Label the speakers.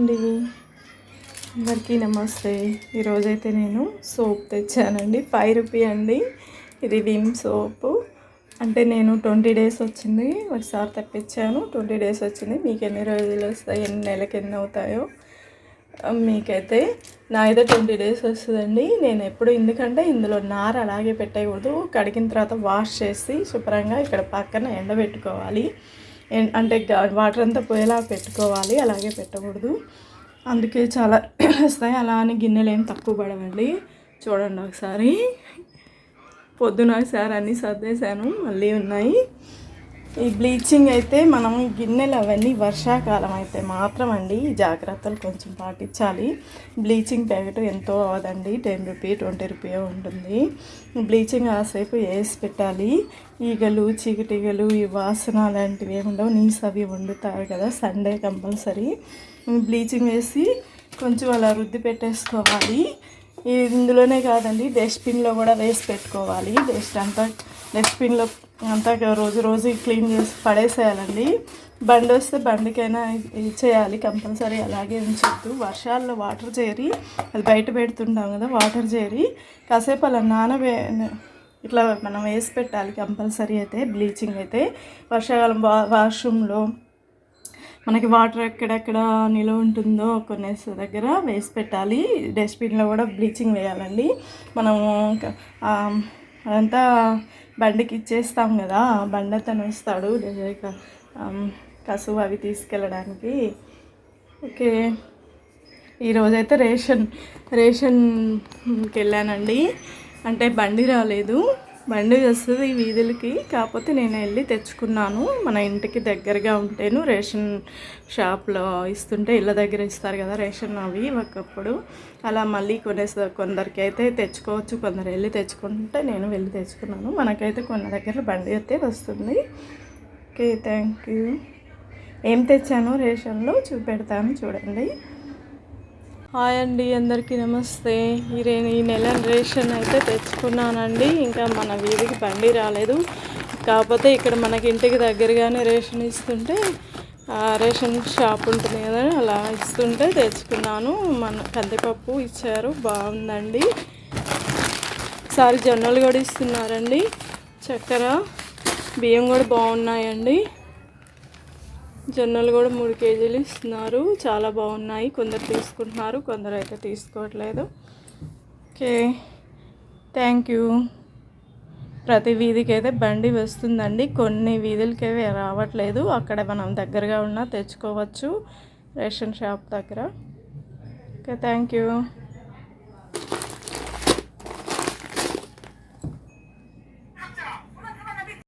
Speaker 1: అండి అందరికీ నమస్తే. ఈరోజైతే నేను సోప్ తెచ్చానండి. ఫైవ్ రూపీ అండి. ఇది విమ్ సోపు. అంటే నేను ట్వంటీ డేస్ వచ్చింది. ఒకసారి తెప్పించాను. ట్వంటీ డేస్ వచ్చింది. మీకు ఎన్ని రోజులు వస్తాయి? ఎన్ని నెలకి ఎన్ని అవుతాయో మీకైతే నా అయితే ట్వంటీ డేస్ వస్తుందండి. నేను ఎప్పుడు ఎందుకంటే ఇందులో నార అలాగే పెట్టకూడదు కడిగిన తర్వాత వాష్ చేసి శుభ్రంగా ఇక్కడ పక్కన ఎండబెట్టుకోవాలి. అంటే వాటర్ అంతా పోయేలా పెట్టుకోవాలి అలాగే పెట్టకూడదు. అందుకే చాలా వస్తాయి. అలా అని గిన్నెలు ఏం తక్కువ పడవండి. చూడండి ఒకసారి. పొద్దున ఒకసారి అన్నీ సర్దేశాను. మళ్ళీ ఉన్నాయి. ఈ బ్లీచింగ్ అయితే మనం గిన్నెలు అవన్నీ వర్షాకాలం అయితే మాత్రం అండి జాగ్రత్తలు కొంచెం పాటించాలి. బ్లీచింగ్ ప్యాకెట్ ఎంతో అవదండి టెన్ రూపీ ట్వంటీ రూపీ ఉంటుంది. బ్లీచింగ్ ఆసేపు వేసి పెట్టాలి. ఈగలు చీకటిగలు ఈ వాసన లాంటివి ఏమి ఉండవు. నీస్ అవి వండుతారు కదా సండే కంపల్సరీ. బ్లీచింగ్ వేసి కొంచెం అలా రుద్ది పెట్టేసుకోవాలి. ఇందులోనే కాదండి డస్ట్బిన్లో కూడా వేసి పెట్టుకోవాలి. డస్ట్ అంతా డస్ట్బిన్లో అంతా రోజు రోజు క్లీన్ చేసి పడేసేయాలండి. బండి వస్తే బండికైనా ఇది చేయాలి కంపల్సరీ. అలాగే ఉంచొద్దు వర్షాల్లో వాటర్ చేరి అది బయట పెడుతుంటాం కదా వాటర్ చేరి కాసేపు అలా నానబే ఇట్లా మనం వేసి పెట్టాలి కంపల్సరీ అయితే బ్లీచింగ్ అయితే. వర్షాకాలం వా వాష్రూమ్లో మనకి వాటర్ ఎక్కడెక్కడ నిలువ ఉంటుందో కొన్ని దగ్గర వేసి పెట్టాలి. డస్ట్బిన్లో కూడా బ్లీచింగ్ వేయాలండి. మనము అదంతా బండికి ఇచ్చేస్తాం కదా బండి అతను వస్తాడు కసువు అవి తీసుకెళ్ళడానికి. ఓకే. ఈరోజైతే రేషన్ రేషన్కి వెళ్ళానండి అంటే బండి రాలేదు. బండి వస్తుంది ఈ వీధులకి. కాకపోతే నేను వెళ్ళి తెచ్చుకున్నాను. మన ఇంటికి దగ్గరగా ఉంటేను రేషన్ షాప్లో ఇస్తుంటే ఇళ్ళ దగ్గర ఇస్తారు కదా రేషన్ అవి ఒకప్పుడు. అలా మళ్ళీ కొనేసి కొందరికి అయితే తెచ్చుకోవచ్చు. కొందరు వెళ్ళి తెచ్చుకుంటే నేను వెళ్ళి తెచ్చుకున్నాను. మనకైతే కొన్న దగ్గర బండి అయితే వస్తుంది. ఓకే థ్యాంక్ యూ ఏం తెచ్చాను రేషన్లో? చూపెడతాను చూడండి. హాయ్ అండి అందరికీ నమస్తే. ఈ ఈ నెల రేషన్ అయితే తెచ్చుకున్నానండి. ఇంకా మన వీధికి బండి రాలేదు. కాకపోతే ఇక్కడ మనకి ఇంటికి దగ్గరగానే రేషన్ ఇస్తుంటే రేషన్ షాప్ ఉంటుంది కదా అలా ఇస్తుంటే తెచ్చుకున్నాను. మన కందిపప్పు ఇచ్చారు బాగుందండి. ఒకసారి జొన్నలు కూడా ఇస్తున్నారండి. చక్కెర బియ్యం కూడా బాగున్నాయండి. జొన్నలు కూడా మూడు కేజీలు ఇస్తున్నారు. చాలా బాగున్నాయి. కొందరు తీసుకుంటున్నారు కొందరు అయితే తీసుకోవట్లేదు. ఓకే. Thank you. ప్రతి వీధికి అయితే బండి వస్తుందండి. కొన్ని వీధులకి అయితే రావట్లేదు. అక్కడ మనం దగ్గరగా ఉన్నా తెచ్చుకోవచ్చు. రేషన్ షాప్ దగ్గర. Okay thank you.